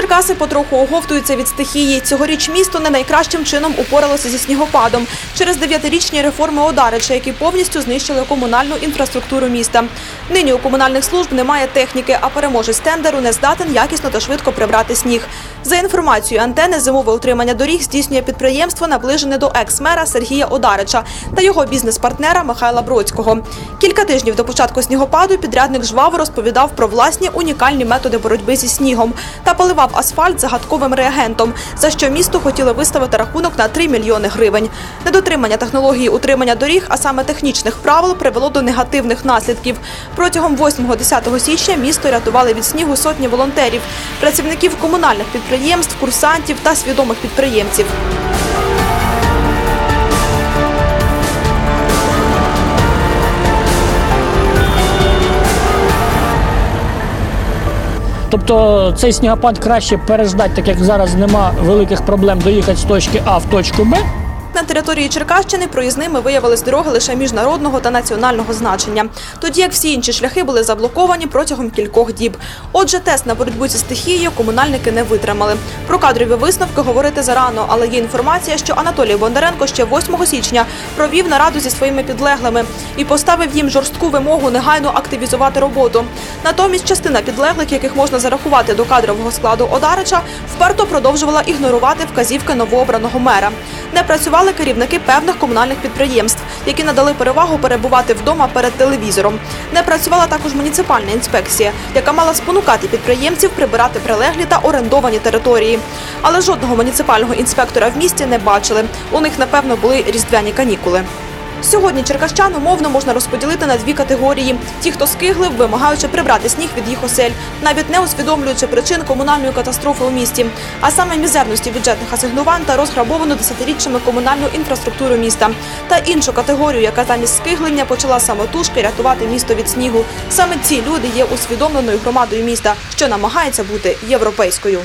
Черкаси потроху оговтуються від стихії. Цьогоріч місто не найкращим чином упоралося зі снігопадом через дев'ятирічні реформи Одарича, які повністю знищили комунальну інфраструктуру міста. Нині у комунальних служб немає техніки, а переможець тендеру не здатен якісно та швидко прибрати сніг. За інформацією антени, зимове утримання доріг здійснює підприємство, наближене до екс-мера Сергія Одарича та його бізнес-партнера Михайла Бродського. Кілька тижнів до початку снігопаду підрядник жваво розповідав про власні унікальні методи боротьби зі снігом та поливав асфальт загадковим реагентом, за що місто хотіло виставити рахунок на 3 мільйони гривень. Недотримання технології утримання доріг, а саме технічних правил, привело до негативних наслідків. Протягом 8-10 січня місто рятували від снігу сотні волонтерів, працівників комунальних підприємств, курсантів та свідомих підприємців. Тобто цей снігопад краще переждати, так як зараз нема великих проблем доїхати з точки А в точку Б. На території Черкащини проїзними виявились дороги лише міжнародного та національного значення, тоді як всі інші шляхи були заблоковані протягом кількох діб. Отже, тест на боротьбу зі стихією комунальники не витримали. Про кадрові висновки говорити зарано, але є інформація, що Анатолій Бондаренко ще 8 січня провів нараду зі своїми підлеглими і поставив їм жорстку вимогу негайно активізувати роботу. Натомість частина підлеглих, яких можна зарахувати до кадрового складу Одарича, вперто продовжувала ігнорувати вказівки новообраного мера. Не працювали керівники певних комунальних підприємств, які надали перевагу перебувати вдома перед телевізором. Не працювала також муніципальна інспекція, яка мала спонукати підприємців прибирати прилеглі та орендовані території. Але жодного муніципального інспектора в місті не бачили. У них, напевно, були різдвяні канікули. Сьогодні черкащан умовно можна розподілити на дві категорії: ті, хто скиглив, вимагаючи прибрати сніг від їх осель, навіть не усвідомлюючи причин комунальної катастрофи у місті, а саме мізерності бюджетних асигнувань та розграбовану десятиріччями комунальну інфраструктуру міста, та іншу категорію, яка замість скиглення почала самотужки рятувати місто від снігу. Саме ці люди є усвідомленою громадою міста, що намагається бути європейською.